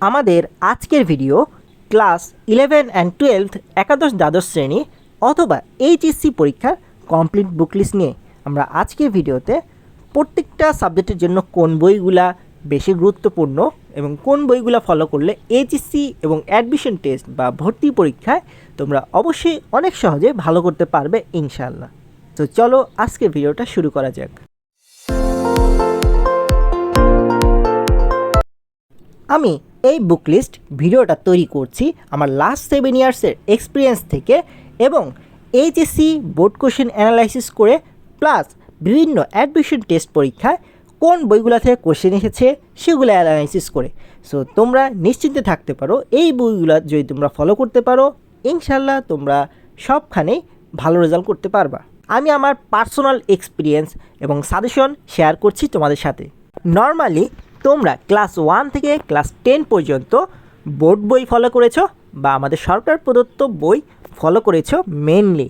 আমাদের আজকের video class eleven and twelve একাদশ দ্বাদশ শ্রেণি অথবা এইচএসসি পরীক্ষার কমপ্লিট বুক লিস্ট নিয়ে আমরা আজকের ভিডিওতে প্রত্যেকটা সাবজেক্টের জন্য কোন বইগুলা বেশি গুরুত্বপূর্ণ এবং কোন বইগুলা ফলো করলে এইচএসসি এবং অ্যাডমিশন টেস্ট বা ভর্তি পরীক্ষায় তোমরা অবশ্যই অনেক সহজে ভালো করতে পারবে ইনশাল্লাহ তো চলো আজকের ভিডিওটা শুরু করা যাক। আমি এই বুক লিস্ট ভিডিওটা তৈরি করছি আমার লাস্ট সেভেন ইয়ার্সের এক্সপিরিয়েন্স থেকে এবং এইচএসসি বোর্ড কোশ্চেন অ্যানালাইসিস করে প্লাস বিভিন্ন অ্যাডমিশন টেস্ট পরীক্ষায় কোন বইগুলো থেকে কোশ্চেন এসেছে সেগুলো অ্যানালাইসিস করে। সো তোমরা নিশ্চিন্তে থাকতে পারো, এই বইগুলো যদি তোমরা ফলো করতে পারো ইনশাল্লাহ তোমরা সবখানেই ভালো রেজাল্ট করতে পারবা। আমি আমার পার্সোনাল এক্সপিরিয়েন্স এবং সাজেশন শেয়ার করছি তোমাদের সাথে। নর্মালি তোমরা ক্লাস ওয়ান থেকে ক্লাস টেন পর্যন্ত বোর্ড বই ফলো করেছ বা আমাদের সরকার প্রদত্ত বই ফলো করেছ মেনলি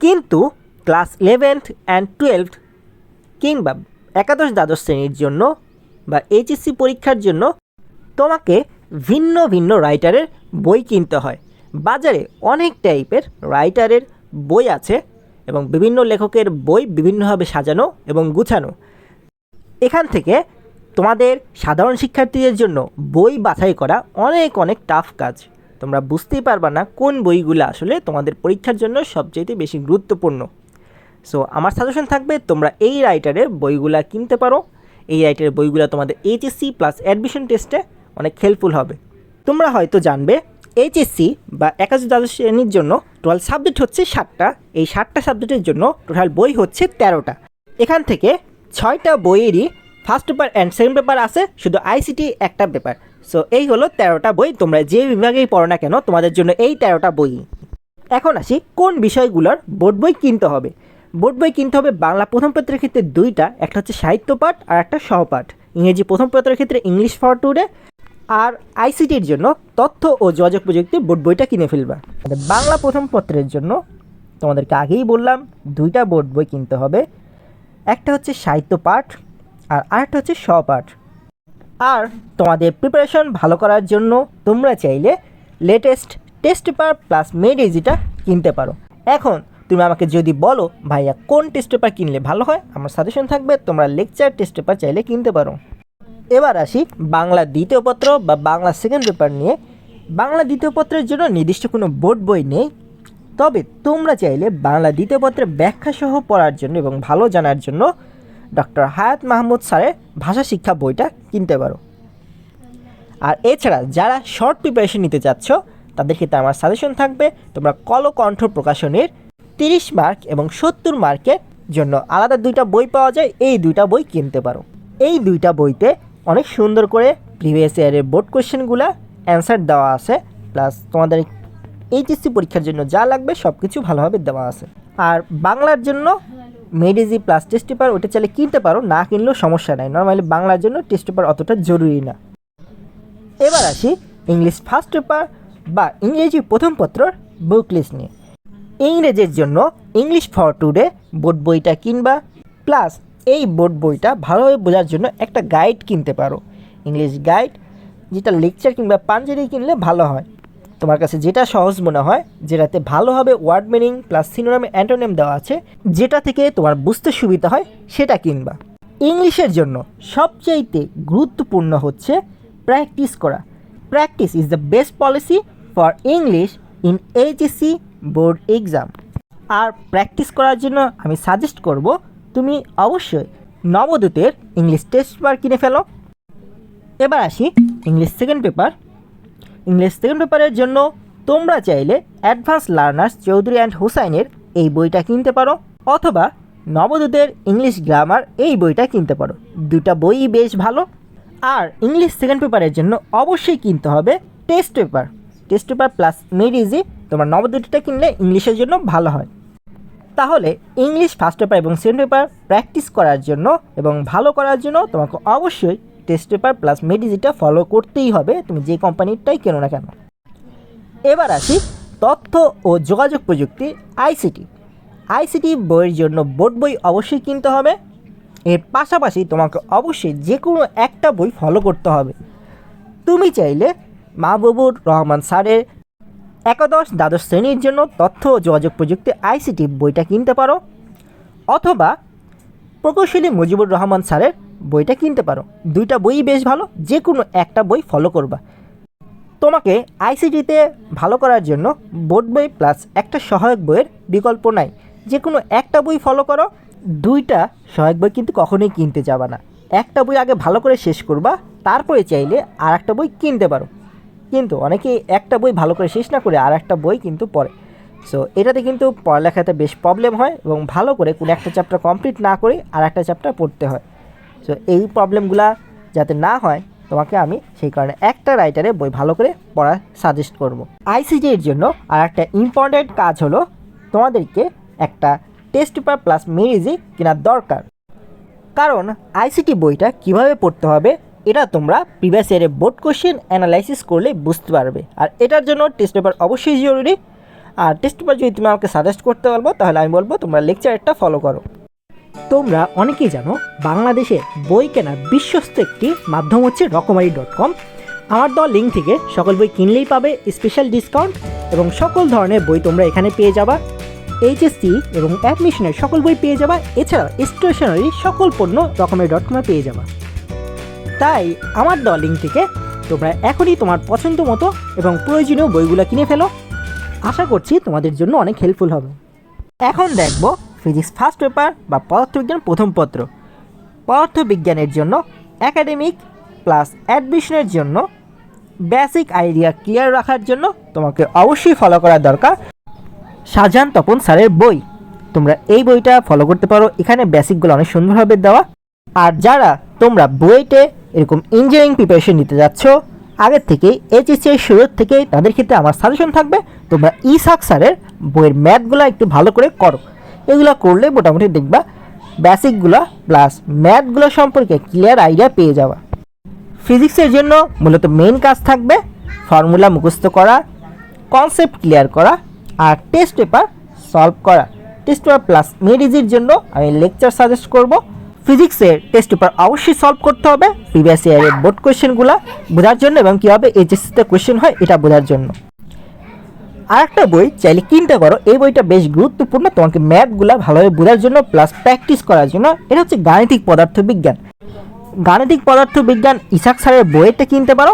কিন্তু ক্লাস ইলেভেন্থ অ্যান্ড টুয়েলভ কিংবা একাদশ দ্বাদশ শ্রেণির জন্য বা এইচএসসি পরীক্ষার জন্য তোমাকে ভিন্ন ভিন্ন রাইটারের বই কিনতে হয়। বাজারে অনেক টাইপের রাইটারের বই আছে এবং বিভিন্ন লেখকের বই বিভিন্নভাবে সাজানো এবং গুছানো। এখান থেকে তোমাদের সাধারণ শিক্ষার্থীদের জন্য বই বাছাই করা অনেক অনেক টাফ কাজ। তোমরা বুঝতেই পারবা না কোন বইগুলো আসলে তোমাদের পরীক্ষার জন্য সবচেয়ে বেশি গুরুত্বপূর্ণ। সো আমার সাজেশন থাকবে তোমরা এই রাইটারের বইগুলা কিনতে পারো। এই রাইটারের বইগুলো তোমাদের এইচএসসি প্লাস অ্যাডমিশন টেস্টে অনেক হেল্পফুল হবে। তোমরা হয়তো জানবে এইচএসসি বা একাদশ দ্বাদশ শ্রেণির জন্য টোটাল সাবজেক্ট হচ্ছে ষাটটা এই ষাটটা সাবজেক্টের জন্য টোটাল বই হচ্ছে তেরোটা। এখান থেকে ছয়টা বইয়েরই first paper and second paper আছে, শুধু আইসিটি একটা পেপার। সো এই হলো তেরোটা বই, তোমরা যে বিভাগেই পড়ো না কেন, তোমাদের জন্য এই তেরোটা বই। এখন আসি, কোন বিষয়গুলোর বোর্ড বই কিনতে হবে? বোর্ড বই কিনতে হবে বাংলা প্রথম পত্রের ক্ষেত্রে দুইটা, একটা হচ্ছে সাহিত্য পাঠ আর একটা সহপাঠ ইংরেজি প্রথম পত্রের ক্ষেত্রে ইংলিশ ফর টুডে, আর আইসিটির জন্য তথ্য ও যোগাযোগ প্রযুক্তি বোর্ড বইটা কিনে ফেলবা। বাংলা প্রথম পত্রের জন্য তোমাদেরকে আগেই বললাম, দুইটা বোর্ড বই কিনতে হবে। একটা হচ্ছে সাহিত্য পাঠ আর আরেকটা হচ্ছে সহপাঠ আর তোমাদের প্রিপারেশন ভালো করার জন্য তোমরা চাইলে latest test paper plus made ইজিটা কিনতে পারো। এখন তুমি আমাকে যদি বলো, ভাইয়া, কোন টেস্ট পেপার কিনলে ভালো হয়? আমার সাজেশন থাকবে, তোমরা লেকচার টেস্ট পেপার চাইলে কিনতে পারো। এবার আসি বাংলা দ্বিতীয় পত্র বা বাংলা সেকেন্ড পেপার নিয়ে। বাংলা দ্বিতীয় পত্রের জন্য নির্দিষ্ট কোনো বোর্ড বই নেই। তবে তোমরা চাইলে বাংলা দ্বিতীয় পত্রের ব্যাখ্যা সহ পড়ার জন্য এবং ভালো জানার জন্য ডক্টর হায়াত মাহমুদ স্যারের ভাষা শিক্ষা বইটা কিনতে পারো। আর এছাড়া যারা শর্ট প্রিপারেশন নিতে চাচ্ছ তাদের ক্ষেত্রে আমার সাজেশন থাকবে, তোমরা কলকণ্ঠ প্রকাশনের তিরিশ মার্ক এবং সত্তর মার্কের জন্য আলাদা দুইটা বই পাওয়া যায়, এই দুইটা বই কিনতে পারো। এই দুইটা বইতে অনেক সুন্দর করে প্রিভিয়াস ইয়ারের বোর্ড কোয়েশ্চেনগুলো অ্যান্সার দেওয়া আছে প্লাস তোমাদের এইচএসসি পরীক্ষার জন্য যা লাগবে সব কিছু ভালোভাবে দেওয়া আছে। আর বাংলার জন্য মেডিজি প্লাস টেস্ট পেপার, ওটা চাইলে কিনতে পারো, না কিনলেও সমস্যা নাই। নর্মালি বাংলার জন্য টেস্ট পেপার অতটা জরুরি না। এবার আসি ইংলিশ ফার্স্ট পেপার বা ইংরেজি প্রথম পত্রর বুক লিস্ট নিয়ে। ইংরেজির জন্য ইংলিশ ফর টুডে বোর্ড বইটা কিনবা প্লাস এই বোর্ড বইটা ভালোভাবে বোঝার জন্য একটা গাইড কিনতে পারো। ইংলিশ গাইড যেটা লেকচার কিংবা পাঞ্জাবি কিনলে ভালো হয়। তোমার কাছে যেটা সহজ মনে হয়, যেটাতে ভালোভাবে ওয়ার্ড মিনিং প্লাস সিনোনামে অ্যান্টোনেম দেওয়া আছে, যেটা থেকে তোমার বুঝতে সুবিধা হয়, সেটা কিনবা। ইংলিশের জন্য সবচাইতে গুরুত্বপূর্ণ হচ্ছে প্র্যাকটিস করা। Practice is the best policy for English in HSC board exam R practice করার জন্য আমি সাজেস্ট করব, তুমি অবশ্যই নবদূতের ইংলিশ টেস্ট পেপার কিনে ফেলো। এবার আসি English second paper English second পেপারের জন্য তোমরা চাইলে অ্যাডভান্স লার্নার্স চৌধুরী অ্যান্ড হুসাইনের এই বইটা কিনতে পারো, অথবা নবদূতের ইংলিশ গ্রামার এই বইটা কিনতে পারো। দুটা বইই বেশ ভালো। আর ইংলিশ সেকেন্ড পেপারের জন্য অবশ্যই কিনতে হবে test paper. Test paper plus made easy, তোমার নবদূতটা কিনলে ইংলিশের জন্য ভালো হয়। তাহলে ইংলিশ ফার্স্ট পেপার এবং সেকেন্ড পেপার প্র্যাকটিস করার জন্য এবং ভালো করার জন্য তোমাকে অবশ্যই টেস্ট পেপার প্লাস মেডিজিটা ফলো করতেই হবে। তুমি যে কোম্পানিরটাই কেনো না কেন। এবার আসি তথ্য ও যোগাযোগ প্রযুক্তি আইসিটি আইসিটি বইয়ের জন্য বোর্ড বই অবশ্যই কিনতে হবে। এর পাশাপাশি তোমাকে অবশ্যই যে কোনো একটা বই ফলো করতে হবে। তুমি চাইলে মাহবুবুর রহমান স্যারের একাদশ দ্বাদশ শ্রেণির জন্য তথ্য ও যোগাযোগ প্রযুক্তি আইসিটি বইটা কিনতে পারো। অথবা প্রকৌশলী মুজিবুর রহমান স্যারের বইটা কিনতে পারো। দুইটা বই বেশ ভালো যে কোনো একটা বই ফলো করবা। তোমাকে আইসিটিতে ভালো করার জন্য বোর্ড বই প্লাস একটা সহায়ক বইয়ের বিকল্প নাই। যে কোনো একটা বই ফলো করো, দুইটা সহায়ক বই কিন্তু কখনোই কিনতে যাবা না। একটা বই আগে ভালো করে শেষ করবা, তারপরে চাইলে আর একটা বই কিনতে পারো। কিন্তু অনেকেই একটা বই ভালো করে শেষ না করে আর একটা বই কিন্তু পড়ে। সো এটাতে কিন্তু পড়ালেখাতে বেশ প্রবলেম হয় এবং ভালো করে কোনো একটা চ্যাপ্টার কমপ্লিট না করে আর একটা চ্যাপ্টার পড়তে হয়। সো এই প্রবলেমগুলা যাতে না হয়, তোমাকে আমি সেই কারণে একটা রাইটারে বই ভালো করে পড়া সাজেস্ট করব। আইসিজির জন্য আর একটা ইম্পর্ট্যান্ট কাজ হলো তোমাদেরকে একটা টেস্ট পেপার প্লাস মেরিজি কেনার দরকার। কারণ আইসিটি বইটা কীভাবে পড়তে হবে, এটা তোমরা প্রিভিয়াস ইয়ারে বোর্ড কোশ্চেন অ্যানালাইসিস করলে বুঝতে পারবে। আর এটার জন্য টেস্ট পেপার অবশ্যই জরুরি। আর টেস্ট পেপার যদি তুমি আমাকে সাজেস্ট করতে বলব, তাহলে আমি বলব তোমরা লেকচারটা ফলো করো। তোমরা অনেকেই জানো, বাংলাদেশে বই কেনার বিশ্বস্ত একটি মাধ্যম হচ্ছে রকমারি ডট কম। আমার দেওয়া লিঙ্ক থেকে সকল বই কিনলেই পাবে স্পেশাল ডিসকাউন্ট এবং সকল ধরনের বই তোমরা এখানে পেয়ে যাবা। এইচএসসি এবং অ্যাডমিশনের সকল বই পেয়ে যাবা, এছাড়াও স্টেশনারি সকল পণ্য রকমের ডট কমে পেয়ে যাবা। তাই আমার দেওয়া লিঙ্ক থেকে তোমরা এখনই তোমার পছন্দ মতো এবং প্রয়োজনীয় বইগুলো কিনে ফেলো। আশা করছি তোমাদের জন্য অনেক হেল্পফুল হবে। এখন দেখব ফিজিক্স ফার্স্ট পেপার বা পদার্থবিজ্ঞান প্রথম পত্র। পদার্থবিজ্ঞানের জন্য একাডেমিক প্লাস অ্যাডমিশনের জন্য বেসিক আইডিয়া ক্লিয়ার রাখার জন্য তোমাকে অবশ্যই ফলো করা দরকার শাহজাহান তপন স্যারের বই। তোমরা এই বইটা ফলো করতে পারো, এখানে বেসিকগুলো অনেক সুন্দরভাবে দেওয়া। আর যারা তোমরা বইতে এরকম ইঞ্জিনিয়ারিং প্রিপারেশন নিতে যাচ্ছ, আগের থেকেই এইচএসসি এর শুরুর থেকেই তাদের ক্ষেত্রে আমার সাজেশন থাকবে, তোমরা ইসাক স্যারের বইয়ের ম্যাথগুলো একটু ভালো করে করো। এগুলো করলে মোটামুটি দেখবা বেসিকগুলো প্লাস ম্যাথগুলো সম্পর্কে ক্লিয়ার আইডিয়া পেয়ে যাওয়া ফিজিক্সের জন্য মূলত মেইন কাজ থাকবে ফর্মুলা মুখস্থ করা কনসেপ্ট ক্লিয়ার করা আর টেস্ট পেপার সলভ করা। টেস্ট পেপার প্লাস মেডিজির জন্য আমি লেকচার সাজেস্ট করব। ফিজিক্সের টেস্ট পেপার অবশ্যই সলভ করতে হবে। প্রিভিয়াস ইয়ারের বোর্ড কোয়েশ্চেনগুলো বোঝার জন্য এবং কীভাবে এইচএসসিতে কোয়েশ্চেন হয় এটা বোঝার জন্য। আরেকটা বই, চাইলে কিনতে পারো। এই বইটা বেশ গুরুত্বপূর্ণ, তোমাকে ম্যাথগুলো ভালোভাবে বোঝার জন্য প্লাস প্র্যাকটিস করার জন্য। এটা হচ্ছে গাণিতিক পদার্থবিজ্ঞান। গাণিতিক পদার্থবিজ্ঞান ইসাক স্যারের বইটা কিনতে পারো,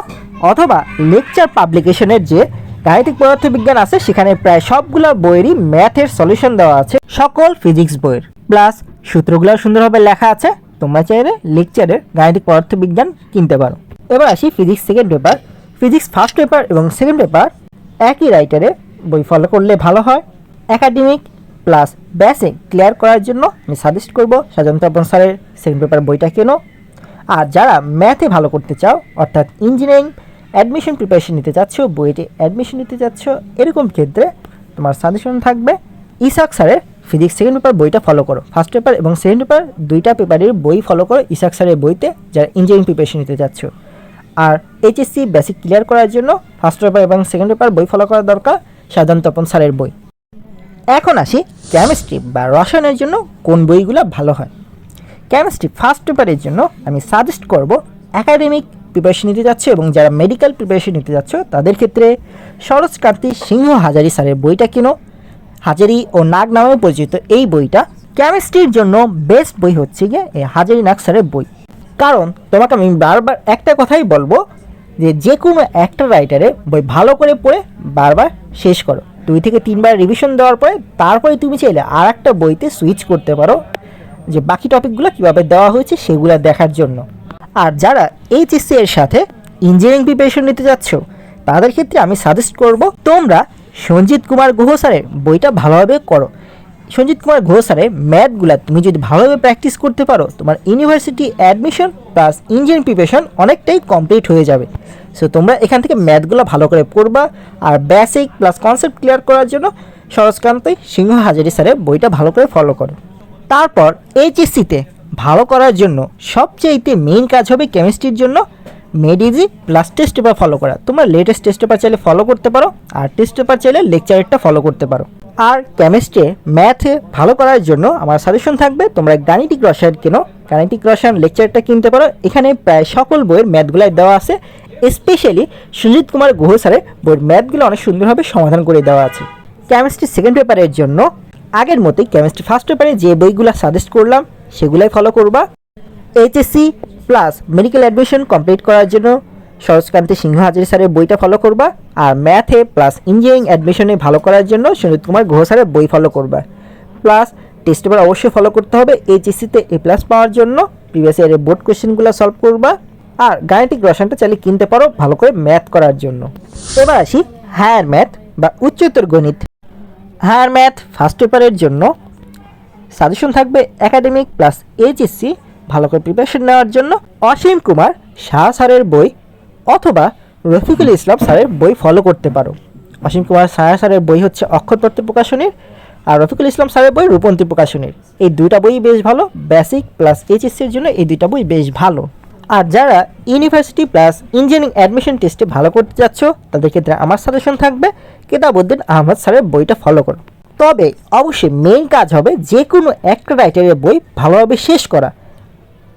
অথবা লেকচার পাবলিকেশনের যে গাণিতিক পদার্থবিজ্ঞান আছে, সেখানে প্রায় সবগুলো বইয়েরই ম্যাথের সলিউশন দেওয়া আছে, সকল ফিজিক্স বইয়ের। প্লাস সূত্রগুলো সুন্দরভাবে লেখা আছে, তোমরা চাইলে লেকচারের গাণিতিক পদার্থবিজ্ঞান কিনতে পারো। এবার আসি physics second paper physics first paper এবং সেকেন্ড পেপার একই রাইটারে বই ফলো করলে ভালো হয়। একাডেমিক প্লাস বেসিক ক্লিয়ার করার জন্য আমি সাজেস্ট করব, সাধারণত আপন স্যারের সেকেন্ড পেপার বইটা কেনো। আর যারা ম্যাথে ভালো করতে চাও, অর্থাৎ ইঞ্জিনিয়ারিং অ্যাডমিশন প্রিপারেশন নিতে চাচ্ছ বইতে অ্যাডমিশন নিতে চাচ্ছ, এরকম ক্ষেত্রে তোমার সাজেশন থাকবে, ইসাক স্যারের ফিজিক্স সেকেন্ড পেপার বইটা ফলো করো। ফার্স্ট পেপার এবং সেকেন্ড পেপার দুইটা পেপারের বই ফলো করো ইসাক স্যারের বইতে, যারা ইঞ্জিনিয়ারিং প্রিপারেশন নিতে চাচ্ছ। আর এইচএসসি বেসিক ক্লিয়ার করার জন্য ফার্স্ট পেপার এবং সেকেন্ড পেপার বই ফলো করা দরকার। সাধারণ তপন স্যারের বই। এখন আসি কেমিস্ট্রি বা রসায়নের জন্য কোন বইগুলো ভালো হয়। কেমিস্ট্রি ফার্স্ট পেপারের জন্য আমি সাজেস্ট করব একাডেমিক প্রিপারেশন নিতে যাচ্ছ এবং যারা মেডিকেল প্রিপারেশন নিতে যাচ্ছ, তাদের ক্ষেত্রে সরোজ সরোজকান্তি সিংহ হাজারি স্যারের বইটা কিনো। হাজারি ও নাগ নামে পরিচিত এই বইটা কেমিস্ট্রির জন্য বেস্ট বই হচ্ছে গিয়ে এই হাজারি নাগ স্যারের বই। কারণ তোমাকে আমি বারবার একটা কথাই বলব যে যে কোনো একটা রাইটারে বই ভালো করে পড়ে বারবার শেষ করো। দুই থেকে তিনবার রিভিশন দেওয়ার পরে তারপরে তুমি চাইলে আর একটা বইতে সুইচ করতে পারো যে বাকি টপিকগুলো কীভাবে দেওয়া হয়েছে সেগুলো দেখার জন্য। আর যারা এইচএসসি এর সাথে ইঞ্জিনিয়ারিং প্রিপারেশন নিতে যাচ্ছ, তাদের ক্ষেত্রে আমি সাজেস্ট করব তোমরা সঞ্জিত কুমার গুহ স্যারের বইটা ভালোভাবে করো। সঞ্জিত কুমার ঘোষ স্যারের ম্যাথগুলো তুমি যদি ভালোভাবে প্র্যাকটিস করতে পারো, তোমার university admission plus engineering preparation অনেকটাই কমপ্লিট হয়ে যাবে। সো তোমরা এখান থেকে ম্যাথগুলো ভালো করে পড়বা আর বেসিক প্লাস কনসেপ্ট ক্লিয়ার করার জন্য সরজকান্তই সিংহ হাজারি স্যারের বইটা ভালো করে ফলো করো। তারপর এইচএসসিতে ভালো করার জন্য সবচেয়েতে মেইন কাজ হবে কেমিস্ট্রির জন্য made easy plus test paper follow করা। তোমরা লেটেস্ট টেস্ট পেপার চাইলে ফলো করতে পারো আর টেস্ট পেপার চাইলে লেকচারেরটা ফলো করতে পারো। আর কেমিস্ট্রি ম্যাথে ভালো করার জন্য আমার সাজেশন থাকবে, তোমরা গাণিতিক রসায়ন কেনো। গাণিতিক রসায়ন লেকচারটা কিনতে পারো। এখানে প্রায় সকল বইয়ের ম্যাথগুলাই দেওয়া আছে। স্পেশালি সুজিত কুমার গুহ স্যারের বইয়ের ম্যাথগুলো অনেক সুন্দরভাবে সমাধান করে দেওয়া আছে। কেমিস্ট্রি সেকেন্ড পেপারের জন্য আগের মতোই কেমিস্ট্রি ফার্স্ট পেপারে যে বইগুলো সাজেস্ট করলাম, সেগুলাই ফলো করবা। HSC plus medical admission complete করার জন্য সরোজকান্তি সিংহ হাজারি স্যারের বইটা ফলো করবা আর ম্যাথে প্লাস ইঞ্জিনিয়ারিং অ্যাডমিশনে ভালো করার জন্য সুনীত কুমার গুহ স্যারের বই ফলো করবা। প্লাস টেস্ট পেপার অবশ্যই ফলো করতে হবে এইচএসসিতে এ প্লাস পাওয়ার জন্য প্রিভিয়াস ইয়ারের বোর্ড কোয়েশ্চেনগুলো সলভ করবা আর গাণিতিক রসায়নটা চাইলে কিনতে পারো ভালো করে ম্যাথ করার জন্য। এবার আসি হায়ার ম্যাথ বা উচ্চতর গণিত। হায়ার ম্যাথ ফার্স্ট পেপারের জন্য সাজেশন থাকবে একাডেমিক প্লাস এইচএসসি ভালো করে প্রিপারেশন নেওয়ার জন্য অসীম কুমার শাহ স্যারের বই অথবা রফিকুল ইসলাম স্যারের বই ফলো করতে পারো। অসীম কুমার সায়া স্যারের বই হচ্ছে অক্ষরতত্ত্ব প্রকাশনীর আর রফিকুল ইসলাম স্যারের বই রূপন্তী প্রকাশনীর। এই দুইটা বই বেশ ভালো বেসিক প্লাস এইচএসসির জন্য এই দুইটা বই বেশ ভালো। আর যারা ইউনিভার্সিটি প্লাস ইঞ্জিনিয়ারিং অ্যাডমিশন টেস্টে ভালো করতে যাচ্ছ তাদের ক্ষেত্রে আমার সাজেশন থাকবে কেতাবুদ্দিন আহমদ স্যারের বইটা ফলো করো। তবে অবশ্যই মেইন কাজ হবে যে কোনো একটা রাইটারের বই ভালোভাবে শেষ করা।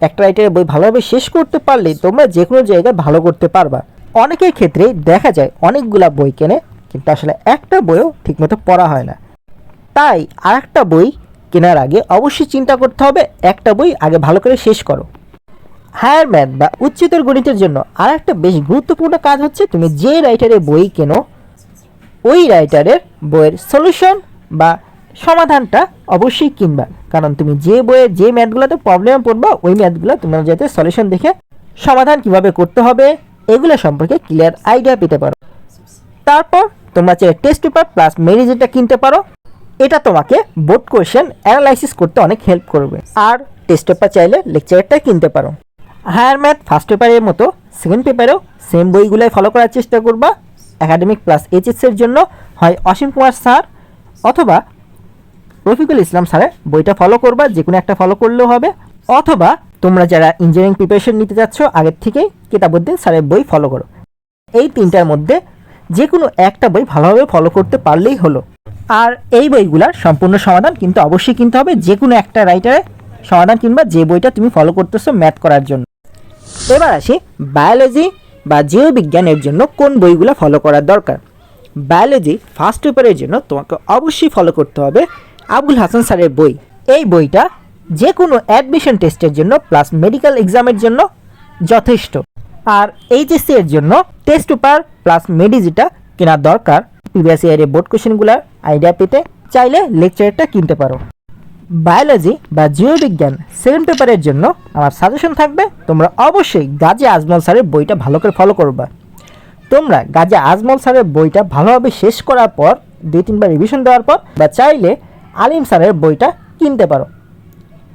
একটা রাইটারের বই ভালোভাবে শেষ করতে পারলেই তোমরা যে কোনো জায়গায় ভালো করতে পারবা। অনেকের ক্ষেত্রেই দেখা যায় অনেকগুলা বই কেনে, কিন্তু আসলে একটা বইও ঠিকমতো পড়া হয় না। তাই আর একটা বই কেনার আগে অবশ্যই চিন্তা করতে হবে, একটা বই আগে ভালো করে শেষ করো। হায়ার ম্যাথ বা উচ্চতর গণিতের জন্য আর একটা বেশ গুরুত্বপূর্ণ কাজ হচ্ছে তুমি যে রাইটারের বই কেনো, ওই রাইটারের বইয়ের সলিউশন বা সমাধানটা অবশ্যই কিনবা। কারণ তুমি যে বইয়ে যে ম্যাথগুলোতে প্রবলেম পড়বা, ওই ম্যাথগুলো তোমরা যাতে সলিউশন দেখে সমাধান কীভাবে করতে হবে, এগুলো সম্পর্কে ক্লিয়ার আইডিয়া পেতে পারো। তারপর তোমরা চাইলে টেস্ট পেপার প্লাস মেরিজেটা কিনতে পারো, এটা তোমাকে বোর্ড কোয়েশ্চেন অ্যানালাইসিস করতে অনেক হেল্প করবে। আর টেস্ট পেপার চাইলে লেকচারটা কিনতে পারো। হায়ার ম্যাথ ফার্স্ট পেপারের মতো সেকেন্ড পেপারেও সেম বইগুলোই ফলো করার চেষ্টা করবা। একাডেমিক প্লাস এইচএসের জন্য হয় অসীম কুমার স্যার অথবা রফিকুল ইসলাম স্যারের বইটা ফলো করবা যে কোনো একটা ফলো করলেও হবে। অথবা তোমরা যারা ইঞ্জিনিয়ারিং প্রিপারেশন নিতে যাচ্ছ, আগের থেকেই কিতাবুদ্দিন স্যারের বই ফলো করো। এই তিনটার মধ্যে যে কোনো একটা বই ভালোভাবে ফলো করতে পারলেই হলো। আর এই বইগুলার সম্পূর্ণ সমাধান কিন্তু অবশ্যই কিনতে হবে যে কোনো একটা রাইটারে সমাধান কিংবা যে বইটা তুমি ফলো করতেছো ম্যাথ করার জন্য। এবার আসি বায়োলজি বা জীববিজ্ঞানের জন্য কোন বইগুলো ফলো করার দরকার। বায়োলজি ফার্স্ট পেপারের জন্য তোমাকে অবশ্যই ফলো করতে হবে আবুল হাসান স্যারের বই। এই বইটা যে কোনো অ্যাডমিশন টেস্টের জন্য প্লাস মেডিকেল এক্সামের জন্য যথেষ্ট। আর এইচএসসি এর জন্য টেস্ট পেপার প্লাস মেডিজিটা কেনার দরকার। প্রিভিয়াস ইয়ারের বোর্ড কোশ্চেনগুলোর আইডিয়া পেতে চাইলে লেকচারটা কিনতে পারো। বায়োলজি বা জীববিজ্ঞান সেকেন্ড পেপারের জন্য আমার সাজেশন থাকবে, তোমরা অবশ্যই গাজী আজমল স্যারের বইটা ভালো করে ফলো করবা। তোমরা গাজী আজমল স্যারের বইটা ভালোভাবে শেষ করার পর, দুই তিনবার রিভিশন দেওয়ার পর, বা চাইলে আলিম স্যারের বইটা কিনতে পারো।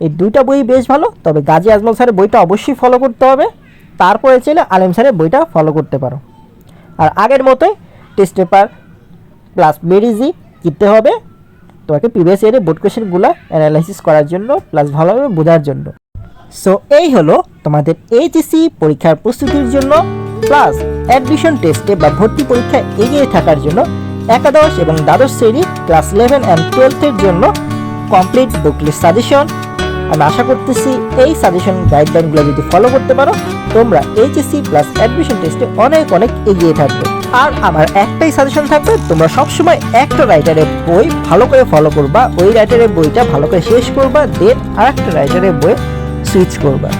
এই দুইটা বই বেশ ভালো, তবে গাজী আজমল স্যারের বইটা অবশ্যই ফলো করতে হবে। তারপরে চাইলে আলিম স্যারের বইটা ফলো করতে পারো। আর আগের মতোই টেস্ট পেপার প্লাস মেরিজি কিনতে হবে। তোমাকে প্রিভিয়াস ইয়ারে বোর্ড কোয়েশ্চেনগুলো অ্যানালাইসিস করার জন্য প্লাস ভালোভাবে বোঝার জন্য। সো এই হলো তোমাদের এইচএসসি পরীক্ষার প্রস্তুতির জন্য প্লাস অ্যাডমিশন টেস্টে বা ভর্তি পরীক্ষায় এগিয়ে থাকার জন্য একাদশ এবং দ্বাদশ শ্রেণি ক্লাস ইলেভেন অ্যান্ড টুয়েলথের জন্য কমপ্লিট বুকলিস্ট সাজেশন আমি আশা করতেছি এই সাজেশন গাইডলাইনগুলো যদি ফলো করতে পারো, তোমরা এইচএসসি প্লাস অ্যাডমিশন টেস্টে অনেক অনেক এগিয়ে থাকবে। আর আমার একটাই সাজেশন থাকবে, তোমরা সবসময় একটা রাইটারের বই ভালো করে ফলো করবা, ওই রাইটারের বইটা ভালো করে শেষ করবা দেন আর একটা রাইটারের বই সুইচ করবা।